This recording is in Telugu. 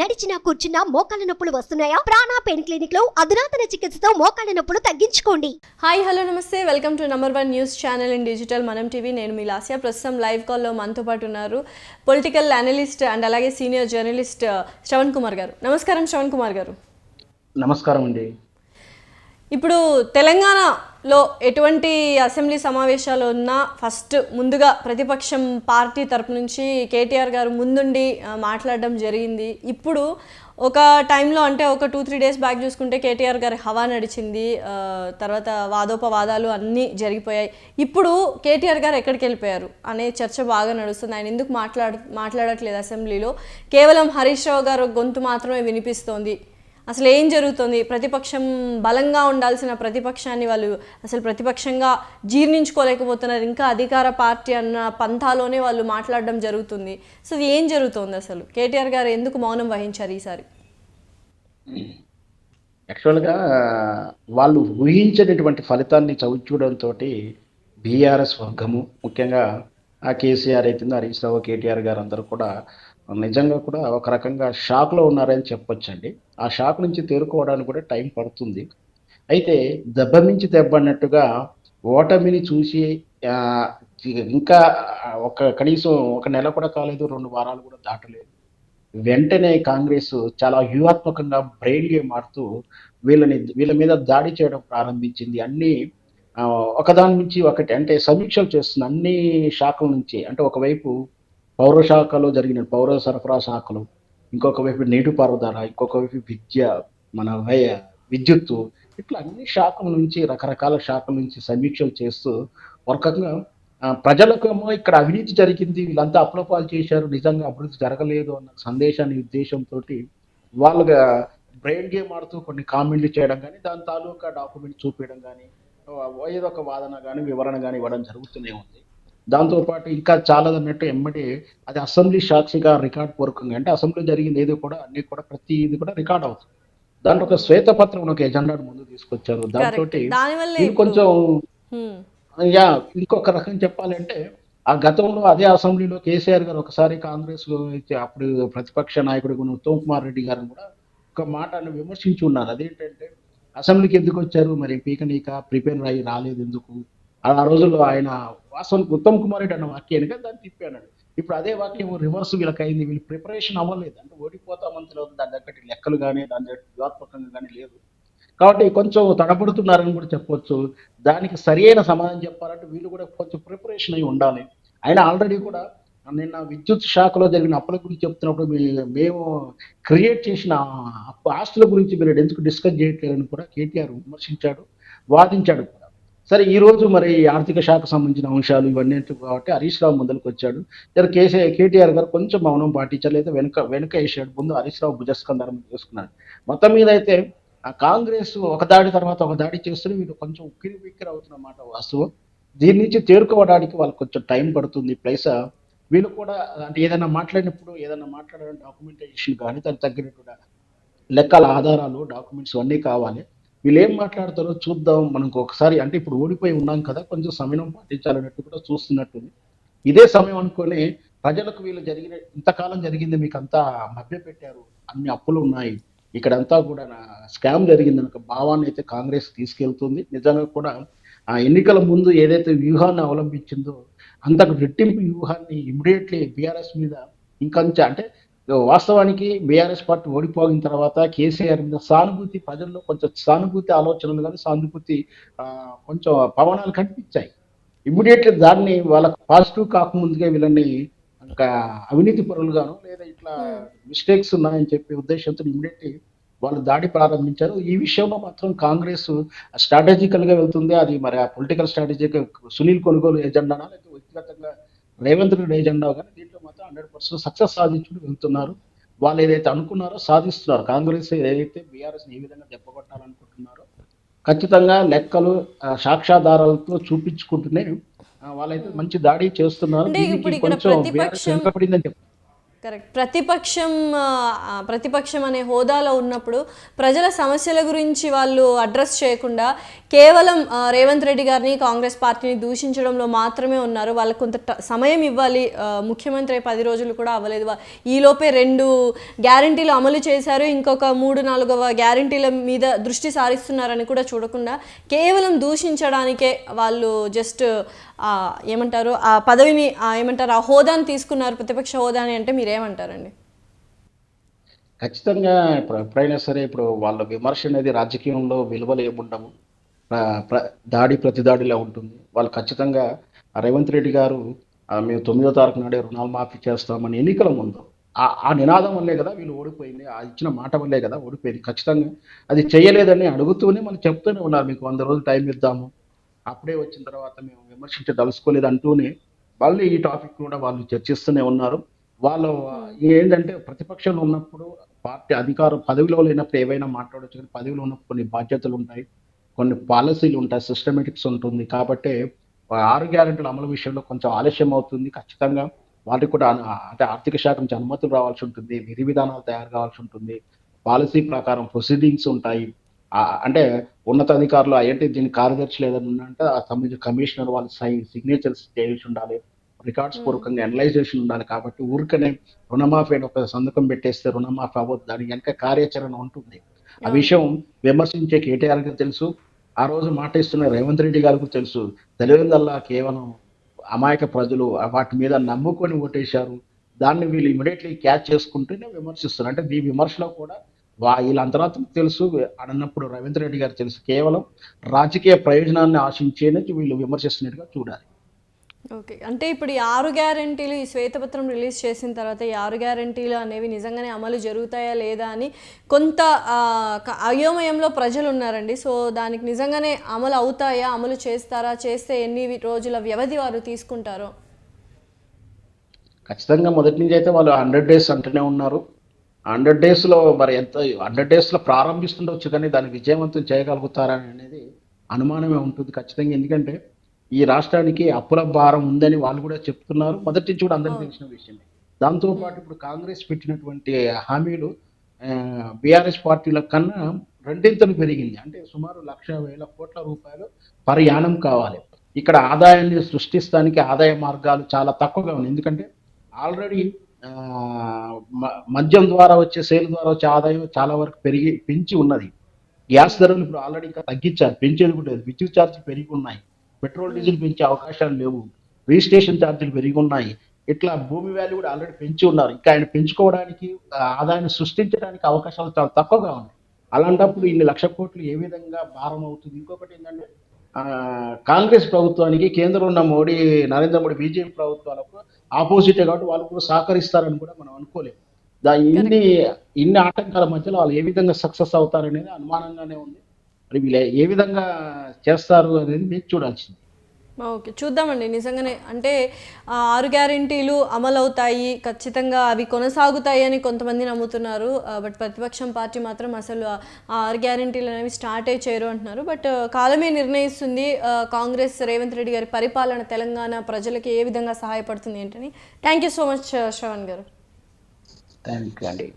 నడిచినా కూర్చున్నా మోకాళ్ళ నొప్పులు వస్తున్నాయా? ప్రాణా పెయిన్ క్లినిక్లో అధునాతన చికిత్సతో మోకాళ్ళ నొప్పులు తగ్గించుకోండి. హాయ్ హలో నమస్తే. Welcome to number one news channel in digital మనం టీవీ. నేను మీ లాస్యా. ప్రస్తుతం లైవ్ కాల్లో మనతో పాటు ఉన్నారు పొలిటికల్ అనలిస్ట్ అండ్ అలాగే సీనియర్ జర్నలిస్ట్ శ్రవణ్ కుమార్ గారు. నమస్కారం శ్రవణ్ కుమార్ గారు. నమస్కారం అండి. ఇప్పుడు తెలంగాణలో ఎటువంటి అసెంబ్లీ సమావేశాలు ఉన్నా ఫస్ట్ ముందుగా ప్రతిపక్షం పార్టీ తరపు నుంచి కేటీఆర్ గారు ముందుండి మాట్లాడడం జరిగింది. ఇప్పుడు ఒక టైంలో అంటే ఒక టూ త్రీ డేస్ బ్యాక్ చూసుకుంటే కేటీఆర్ గారి హవా నడిచింది తర్వాత వాదోపవాదాలు అన్నీ జరిగిపోయాయి. ఇప్పుడు కేటీఆర్ గారు ఎక్కడికి వెళ్ళిపోయారు అనే చర్చ బాగా నడుస్తుంది. ఆయన ఎందుకు మాట్లాడ మాట్లాడట్లేదు అసెంబ్లీలో? కేవలం హరీష్ రావు గారు గొంతు మాత్రమే వినిపిస్తోంది. అసలు ఏం జరుగుతుంది? ప్రతిపక్షం బలంగా ఉండాల్సిన ప్రతిపక్షాన్ని వాళ్ళు అసలు ప్రతిపక్షంగా జీర్ణించుకోలేకపోతున్నారు. ఇంకా అధికార పార్టీ అన్న పంథాలోనే వాళ్ళు మాట్లాడడం జరుగుతుంది. సో ఇది ఏం జరుగుతుంది అసలు? కేటీఆర్ గారు ఎందుకు మౌనం వహించారు ఈసారి? యాక్చువల్గా వాళ్ళు ఊహించినటువంటి ఫలితాన్ని చవిచూడడంతో బీఆర్ఎస్ వర్గము ముఖ్యంగా ఆ కేసీఆర్ అయితే హరీష్ రావు కేటీఆర్ గారు అందరూ కూడా నిజంగా కూడా ఒక రకంగా షాక్లో ఉన్నారని చెప్పొచ్చండి. ఆ షాక్ నుంచి తేరుకోవడానికి కూడా టైం పడుతుంది. అయితే దెబ్బ మించి దెబ్బ అన్నట్టుగా ఓటమిని చూసి ఇంకా ఒక కనీసం ఒక నెల కూడా కాలేదు రెండు వారాలు కూడా దాటలేదు. వెంటనే కాంగ్రెస్ చాలా వ్యూహాత్మకంగా బ్రెయిన్ గేమ్ ఆడుతూ వీళ్ళని వీళ్ళ మీద దాడి చేయడం ప్రారంభించింది. అన్ని ఒకదాని నుంచి ఒకటి అంటే సమీక్షలు చేస్తుంది అన్ని శాఖల నుంచి అంటే ఒకవైపు పౌర శాఖలో జరిగిన పౌర సరఫరా శాఖలు ఇంకొక వైపు నీటిపారుదల ఇంకొక వైపు విద్య మన వయ విద్యుత్తు ఇట్లా అన్ని శాఖల నుంచి రకరకాల శాఖల నుంచి సమీక్షలు చేస్తూ ఒక రకంగా ప్రజలకేమో ఇక్కడ అవినీతి జరిగింది వీళ్ళంతా అప్లపాలు చేశారు నిజంగా అభివృద్ధి జరగలేదు అన్న సందేశాన్ని ఉద్దేశంతో వాళ్ళుగా బ్రెయిన్ గేమ్ ఆడుతూ కొన్ని కామెంట్లు చేయడం కానీ దాని తాలూకా డాక్యుమెంట్ చూపించడం కానీ ఏదో ఒక వాదన కానీ వివరణ కానీ ఇవ్వడం జరుగుతూనే ఉంది. దాంతోపాటు ఇంకా చాలా అన్నట్టు ఎమ్మటి అది అసెంబ్లీ సాక్షిగా రికార్డ్ పూర్వకంగా అంటే అసెంబ్లీ జరిగింది ఏది కూడా అన్ని కూడా ప్రతి ఇది కూడా రికార్డ్ అవుతుంది. దాంట్లో ఒక శ్వేతపత్రం ఒక ఎజెండాను ముందు తీసుకొచ్చారు. దాంతో కొంచెం. యా ఇంకొక రకం చెప్పాలంటే ఆ గతంలో అదే అసెంబ్లీలో కేసీఆర్ గారు ఒకసారి కాంగ్రెస్లో అయితే అప్పుడు ప్రతిపక్ష నాయకుడు ఉత్తమ్ కుమార్ రెడ్డి గారిని కూడా ఒక మాటను విమర్శించి ఉన్నారు. అదేంటంటే అసెంబ్లీకి ఎందుకు వచ్చారు? మరి పీకనీక ప్రిపేర్ అయ్యి రాలేదు ఎందుకు? ఆ రోజుల్లో ఆయన వాస్తవానికి ఉత్తమ్ కుమార్ రెడ్డి అన్న వాక్యానికి దాన్ని తిప్పాడు. ఇప్పుడు అదే వాక్యం రివర్స్ వీళ్ళకి అయింది వీళ్ళు ప్రిపరేషన్ అవ్వలేదు. అంటే ఓడిపోతామని తెలియదు దాని దగ్గర లెక్కలు కానీ దాని దగ్గర వ్యూహాత్మకంగా కానీ లేదు. కాబట్టి కొంచెం తడబడుతున్నారని కూడా చెప్పొచ్చు. దానికి సరైన సమాధానం చెప్పాలంటే వీళ్ళు కూడా కొంచెం ప్రిపరేషన్ అయి ఉండాలి. ఆయన ఆల్రెడీ కూడా నిన్న విద్యుత్ శాఖలో జరిగిన అప్పుల గురించి చెప్తున్నప్పుడు మేము క్రియేట్ చేసిన ఆస్తుల గురించి మీరు ఎందుకు డిస్కస్ చేయట్లేదని కూడా కేటీఆర్ విమర్శించాడు వాదించాడు. సరే ఈ రోజు మరి ఆర్థిక శాఖ సంబంధించిన అంశాలు ఇవన్నీ కాబట్టి హరీష్ రావు ముందరికి వచ్చాడు. జర కేసీఆర్ కేటీఆర్ గారు కొంచెం మౌనం పాటించారు అయితే వెనుక వెనుక వేసాడు. ముందు హరీష్ రావు భుజస్కంధారం చేసుకున్నాడు. మొత్తం మీద అయితే ఆ కాంగ్రెస్ ఒక దాడి తర్వాత ఒక దాడి చేస్తూనే వీళ్ళు కొంచెం ఉక్కిరి బిక్కిరి అవుతున్నమాట వాస్తవం. దీని నుంచి తేరుకోవడానికి వాళ్ళకి కొంచెం టైం పడుతుంది. ప్లస్ వీళ్ళు కూడా అంటే ఏదైనా మాట్లాడినప్పుడు ఏదైనా మాట్లాడాలంటే డాక్యుమెంటేషన్ కానీ దానికి తగ్గినట్టు లెక్కల ఆధారాలు డాక్యుమెంట్స్ అన్నీ కావాలి. వీళ్ళు ఏం మాట్లాడతారో చూద్దాం. మనకు ఒకసారి అంటే ఇప్పుడు ఓడిపోయి ఉన్నాం కదా కొంచెం సమయం పాటించాలన్నట్టు కూడా చూస్తున్నట్టుంది. ఇదే సమయం అనుకొని ప్రజలకు వీళ్ళు జరిగిన ఇంతకాలం జరిగింది మీకు అంతా మభ్య పెట్టారు అన్ని అప్పులు ఉన్నాయి. ఇక్కడంతా కూడా స్కామ్ జరిగింది అనే భావాన్ని అయితే కాంగ్రెస్ తీసుకెళ్తుంది. నిజంగా కూడా ఆ ఎన్నికల ముందు ఏదైతే వ్యూహాన్ని అవలంబించిందో అంతకు రెట్టింపు వ్యూహాన్ని ఇమీడియట్లీ బీఆర్ఎస్ మీద ఇంకొంచెం అంటే వాస్తవానికి బీఆర్ఎస్ పార్టీ ఓడిపోయిన తర్వాత కేసీఆర్ మీద సానుభూతి ప్రజల్లో కొంచెం సానుభూతి ఆలోచనలు కానీ సానుభూతి కొంచెం పవనాలు కనిపించాయి. ఇమ్మీడియట్లీ దాన్ని వాళ్ళకి పాజిటివ్ కాకముందుగా వీళ్ళని ఒక అవినీతి పరులుగాను లేదా ఇట్లా మిస్టేక్స్ ఉన్నాయని చెప్పే ఉద్దేశంతో ఇమ్మీడియట్లీ వాళ్ళు దాడి ప్రారంభించారు. ఈ విషయంలో మాత్రం కాంగ్రెస్ స్ట్రాటజికల్గా వెళ్తుంది. అది మరి ఆ పొలిటికల్ స్ట్రాటజీకి సునీల్ కొనుగోలు ఎజెండానా? లేకపోతే వ్యక్తిగతంగా రేవంత్ రెడ్డి ఎజెండా కానీ దీంట్లో మాత్రం హండ్రెడ్ పర్సెంట్ సక్సెస్ సాధించుకుంటూ వెళ్తున్నారు. వాళ్ళు ఏదైతే అనుకున్నారో సాధిస్తున్నారు. కాంగ్రెస్ ఏదైతే బీఆర్ఎస్ ఏ విధంగా దెబ్బకొట్టాలనుకుంటున్నారో ఖచ్చితంగా లెక్కలు సాక్ష్యాధారాలతో చూపించుకుంటూనే వాళ్ళైతే మంచి దాడి చేస్తున్నారు. కొంచెం వెనుకబడిందని చెప్తారు కరెక్ట్ ప్రతిపక్షం ప్రతిపక్షం అనే హోదాలో ఉన్నప్పుడు ప్రజల సమస్యల గురించి వాళ్ళు అడ్రస్ చేయకుండా కేవలం రేవంత్ రెడ్డి గారిని కాంగ్రెస్ పార్టీని దూషించడంలో మాత్రమే ఉన్నారు. వాళ్ళకు కొంత ట- సమయం ఇవ్వాలి. ముఖ్యమంత్రి పది రోజులు కూడా అవ్వలేదు. ఈలోపే రెండు గ్యారంటీలు అమలు చేశారు. ఇంకొక మూడు నాలుగవ గ్యారంటీల మీద దృష్టి సారిస్తున్నారని కూడా చూడకుండా కేవలం దూషించడానికే వాళ్ళు జస్ట్ ఏమంటారు ఆ పదవిని ఏమంటారు ఆ హోదాని తీసుకున్నారు. ప్రతిపక్ష హోదాని అంటే ఏమంటారండి? ఖచ్చితంగా ఎప్పుడైనా సరే ఇప్పుడు వాళ్ళ విమర్శ అనేది రాజకీయంలో విలువలు ఏముండవు ప్ర- దాడి ప్రతిదాడిలా ఉంటుంది. వాళ్ళు ఖచ్చితంగా రేవంత్ రెడ్డి గారు మేము తొమ్మిదో తారీఖు నాడే రుణాలు మాఫీ చేస్తామని ఎన్నికల ముందు ఆ ఆ నినాదం వల్లే కదా వీళ్ళు ఓడిపోయింది. ఆ ఇచ్చిన మాట వల్లే కదా ఓడిపోయింది. ఖచ్చితంగా అది చేయలేదని అడుగుతూనే మనం చెప్తూనే ఉన్నారు. మీకు వంద రోజులు టైం ఇద్దాము. అప్పుడే వచ్చిన తర్వాత మేము విమర్శించదలుచుకోలేదు అంటూనే మళ్ళీ ఈ టాపిక్ కూడా వాళ్ళు చర్చిస్తూనే ఉన్నారు. వాళ్ళు ఏంటంటే ప్రతిపక్షంలో ఉన్నప్పుడు పార్టీ అధికారం పదవిలో లేనప్పుడు ఏవైనా మాట్లాడొచ్చు కానీ పదవిలో ఉన్నప్పుడు కొన్ని బాధ్యతలు ఉంటాయి కొన్ని పాలసీలు ఉంటాయి సిస్టమేటిక్స్ ఉంటుంది. కాబట్టి ఆరు గ్యారెంటీల అమలు విషయంలో కొంచెం ఆలస్యం అవుతుంది. ఖచ్చితంగా వాటికి కూడా అంటే ఆర్థిక శాఖ నుంచి అనుమతులు రావాల్సి ఉంటుంది. విధి విధానాలు తయారు కావాల్సి ఉంటుంది. పాలసీ ప్రకారం ప్రొసీడింగ్స్ ఉంటాయి. అంటే ఉన్నతాధికారులు ఏంటి దీని కార్యదర్శి లేదని ఉందంటే ఆ సంబంధించిన కమిషనర్ వాళ్ళు సై సిగ్నేచర్స్ చేయాల్సి ఉండాలి. రికార్డ్స్ పూర్వకంగా అనలైజేషన్ ఉండాలి కాబట్టి ఊరికనే రుణమాఫీ అని ఒక సంతకం పెట్టేస్తే రుణమాఫీ అవ్వదు. దాని వెనక కార్యాచరణ ఉంటుంది. ఆ విషయం విమర్శించే కేటీఆర్కి తెలుసు. ఆ రోజు మాట ఇస్తున్న రేవంత్ రెడ్డి గారికి తెలుసు. తెలియదల్లా కేవలం అమాయక ప్రజలు వాటి మీద నమ్ముకొని ఓటేశారు. దాన్ని వీళ్ళు ఇమీడియట్లీ క్యాచ్ చేసుకుంటూనే విమర్శిస్తున్నారు. అంటే ఈ విమర్శలో కూడా వా వీళ్ళ అంతరాత్మ తెలుసు. అన్నప్పుడు రవీంద్ర రెడ్డి గారు తెలుసు. కేవలం రాజకీయ ప్రయోజనాన్ని ఆశించేనే వీళ్ళు విమర్శిస్తున్నట్టుగా చూడాలి. ఓకే. అంటే ఇప్పుడు ఈ ఆరు గ్యారంటీలు ఈ శ్వేతపత్రం రిలీజ్ చేసిన తర్వాత ఈ ఆరు గ్యారంటీలు అనేవి నిజంగానే అమలు జరుగుతాయా లేదా అని కొంత అయోమయంలో ప్రజలు ఉన్నారండి సో దానికి నిజంగానే అమలు అవుతాయా? అమలు చేస్తారా? చేస్తే ఎన్ని రోజుల వ్యవధి వారు తీసుకుంటారో? ఖచ్చితంగా మొదటి నుంచి అయితే వాళ్ళు హండ్రెడ్ డేస్ అంటూనే ఉన్నారు. హండ్రెడ్ డేస్లో మరి ఎంత హండ్రెడ్ డేస్లో ప్రారంభిస్తుండొచ్చు కానీ దాన్ని విజయవంతం చేయగలుగుతారా అనేది అనుమానమే ఉంటుంది ఖచ్చితంగా. ఎందుకంటే ఈ రాష్ట్రానికి అప్పుల భారం ఉందని వాళ్ళు కూడా చెప్తున్నారు. మొదటి నుంచి కూడా అందరికీ తెలిసిన విషయమే. దాంతో పాటు ఇప్పుడు కాంగ్రెస్ పెట్టినటువంటి హామీలు బీఆర్ఎస్ పార్టీల కన్నా రెండింతలు పెరిగింది. అంటే సుమారు లక్ష వేల కోట్ల రూపాయలు పరియాణం కావాలి. ఇక్కడ ఆదాయాన్ని సృష్టిస్తానికి ఆదాయ మార్గాలు చాలా తక్కువగా ఉన్నాయి. ఎందుకంటే ఆల్రెడీ మద్యం ద్వారా వచ్చే సేల్ ద్వారా వచ్చే ఆదాయం చాలా వరకు పెరిగి పెంచి ఉన్నది. గ్యాస్ ధరలు ఇప్పుడు ఆల్రెడీ ఇంకా తగ్గించారు. పెంచేది కూడా లేదు. విద్యుత్ ఛార్జీలు పెరిగి ఉన్నాయి. పెట్రోల్ డీజిల్ పెంచే అవకాశాలు లేవు. రిజిస్ట్రేషన్ ఛార్జీలు పెరిగి ఉన్నాయి ఇట్లా భూమి వాల్యూ కూడా ఆల్రెడీ పెంచి ఉన్నారు. ఇంకా ఆయన పెంచుకోవడానికి ఆదాయాన్ని సృష్టించడానికి అవకాశాలు చాలా తక్కువగా ఉన్నాయి. అలాంటప్పుడు ఇన్ని లక్ష కోట్లు ఏ విధంగా భారం అవుతుంది? ఇంకొకటి ఏంటంటే ఆ, కాంగ్రెస్ ప్రభుత్వానికి కేంద్రంలో ఉన్న మోడీ నరేంద్ర మోడీ బీజేపీ ప్రభుత్వాలకు ఆపోజిటే కాబట్టి వాళ్ళు కూడా సహకరిస్తారని కూడా మనం అనుకోలేము. ఇన్ని ఇన్ని ఆటంకాల మధ్యలో వాళ్ళు ఏ విధంగా సక్సెస్ అవుతారనేది అనుమానంగానే ఉంది. మరి వీళ్ళు ఏ విధంగా చేస్తారు అనేది మీరు చూడాల్సింది. ఓకే చూద్దామండి. నిజంగానే అంటే ఆ ఆరు గ్యారంటీలు అమలవుతాయి ఖచ్చితంగా అవి కొనసాగుతాయి అని కొంతమంది నమ్ముతున్నారు. బట్ ప్రతిపక్షం పార్టీ మాత్రం అసలు ఆరు గ్యారంటీలు అనేవి స్టార్టే చేయరు అంటున్నారు. బట్ కాలమే నిర్ణయిస్తుంది. కాంగ్రెస్ రేవంత్ రెడ్డి గారి పరిపాలన తెలంగాణ ప్రజలకి ఏ విధంగా సహాయపడుతుంది ఏంటని. Thank you so much Shravan గారు. థ్యాంక్ యూ అండి.